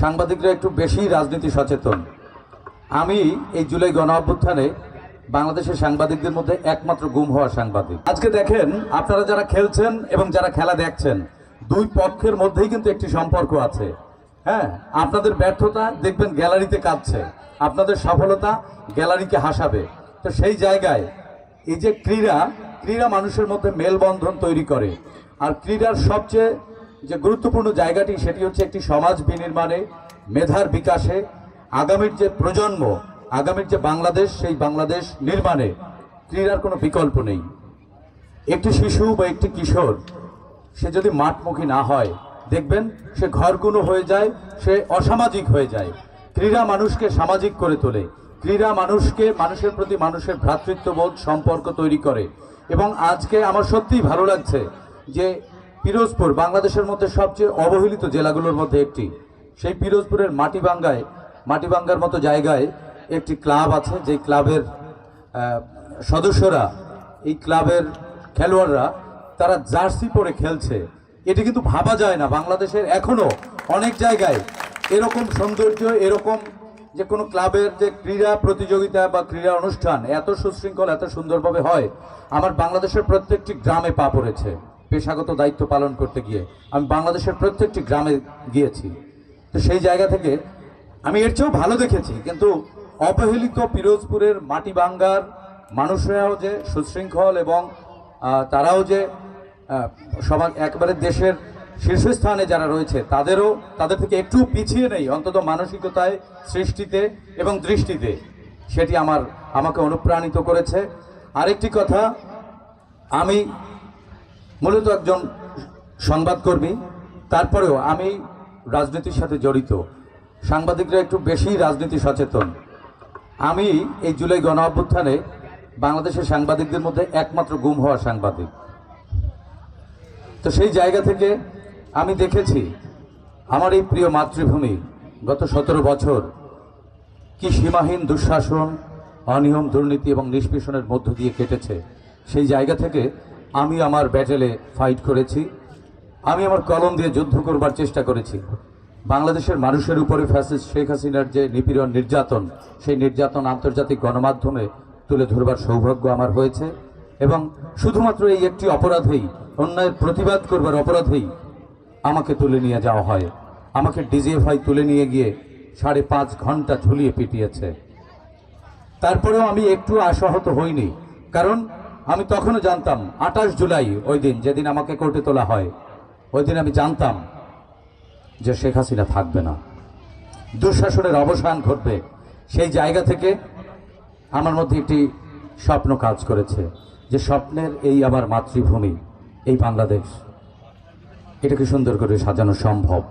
সাংবাদিকরা একটু বেশি রাজনীতি সচেতন। আমি এই জুলাই গণ অভ্যুত্থানে বাংলাদেশের সাংবাদিকদের মধ্যে একমাত্র গুম হওয়া সাংবাদিক। আজকে দেখেন, আপনারা যারা খেলছেন এবং যারা খেলা দেখছেন, দুই পক্ষের মধ্যেই কিন্তু একটি সম্পর্ক আছে। হ্যাঁ আপনাদের ব্যর্থতা দেখবেন গ্যালারিতে কাঁদছে। আপনাদের সফলতা গ্যালারিকে হাসাবে। তো সেই জায়গায় এই যে ক্রীড়া ক্রীড়া মানুষের মধ্যে মেলবন্ধন তৈরি করে। আর ক্রীড়ার সবচেয়ে যে গুরুত্বপূর্ণ জায়গাটি সেটি হচ্ছে একটি সমাজ বিনির্মাণে, মেধার বিকাশে, আগামীর যে প্রজন্ম, আগামীর যে বাংলাদেশ, সেই বাংলাদেশ নির্মাণে ক্রীড়ার কোনো বিকল্প নেই। একটি শিশু বা একটি কিশোর, সে যদি মাঠমুখী না হয়, দেখবেন সে ঘরগুলো হয়ে যায়, সে অসামাজিক হয়ে যায়। ক্রীড়া মানুষকে সামাজিক করে তোলে। ক্রীড়া মানুষকে মানুষের প্রতি মানুষের ভ্রাতৃত্ববোধ, সম্পর্ক তৈরি করে। এবং আজকে আমার সত্যিই ভালো লাগছে যে পিরোজপুর, বাংলাদেশের মধ্যে সবচেয়ে অবহেলিত জেলাগুলোর মধ্যে একটি। সেই পিরোজপুরের মাটিবাঙ্গায়, মাটিবাঙ্গার মতো জায়গায় একটি ক্লাব আছে, যে ক্লাবের সদস্যরা, এই ক্লাবের খেলোয়াড়রা, তারা জার্সি পরে খেলছে। এটি কিন্তু ভাবা যায় না, বাংলাদেশের এখনও অনেক জায়গায় এরকম সৌন্দর্য, এরকম যে কোনো ক্লাবের যে ক্রীড়া প্রতিযোগিতা বা ক্রীড়া অনুষ্ঠান এত সুশৃঙ্খল, এত সুন্দরভাবে হয়, আমার বাংলাদেশের প্রত্যেকটি গ্রামে পা পড়েছে। পেশাগত দায়িত্ব পালন করতে গিয়ে আমি বাংলাদেশের প্রত্যেকটি গ্রামে গিয়েছি। তো সেই জায়গা থেকে আমি এর চেয়েও ভালো দেখেছি, কিন্তু অবহেলিত পিরোজপুরের মাটি বাঙ্গার মানুষরাও যে সুশৃঙ্খল এবং তারাও যে সবার একবারে দেশের শীর্ষস্থানে যারা রয়েছে, তাদেরও, তাদের থেকে একটু পিছিয়ে নেই অন্তত মানসিকতায়, সৃষ্টিতে এবং দৃষ্টিতে। সেটি আমার, আমাকে অনুপ্রাণিত করেছে। আরেকটি কথা, আমি মূলত একজন সংবাদকর্মী, তারপরেও আমি রাজনীতির সাথে জড়িত। সাংবাদিকরা একটু বেশি রাজনীতি সচেতন। আমি এই জুলাই গণ অভ্যুত্থানে বাংলাদেশের সাংবাদিকদের মধ্যে একমাত্র গুম হওয়া সাংবাদিক। তো সেই জায়গা থেকে আমি দেখেছি, আমার এই প্রিয় মাতৃভূমি, গত সতেরো বছর কি সীমাহীন দুঃশাসন, অনিয়ম দুর্নীতি এবং নিষ্পেষণের মধ্য দিয়ে কেটেছে, সেই জায়গা থেকে আমি আমার ব্যাটেলে ফাইট করেছি। আমি আমার কলম দিয়ে যুদ্ধ করবার চেষ্টা করেছি। বাংলাদেশের মানুষের উপরে ফ্যাসিস্ট শেখ হাসিনার যে নিপীড়ন নির্যাতন, সেই নির্যাতন আন্তর্জাতিক গণমাধ্যমে তুলে ধরবার সৌভাগ্য আমার হয়েছে এবং শুধুমাত্র এই একটি অপরাধেই, অন্যায়ের প্রতিবাদ করবার অপরাধেই আমাকে তুলে নিয়ে যাওয়া হয়। আমাকে ডিজিএফআই তুলে নিয়ে গিয়ে সাড়ে পাঁচ ঘণ্টা ঝুলিয়ে পিটিয়েছে। তারপরেও আমি একটু আশাহত হইনি, কারণ আমি তখনও জানতাম, আঠাশ জুলাই ওই দিন, যেদিন আমাকে কোর্টে তোলা হয়, ওই দিন আমি জানতাম যে শেখ হাসিনা থাকবে না। দুঃশাসনের অবসান ঘটবে। সেই জায়গা থেকে আমার মধ্যে একটি স্বপ্ন কাজ করেছে যে স্বপ্নের এই আমার মাতৃভূমি, এই বাংলাদেশ, এটাকে সুন্দর করে সাজানো সম্ভব।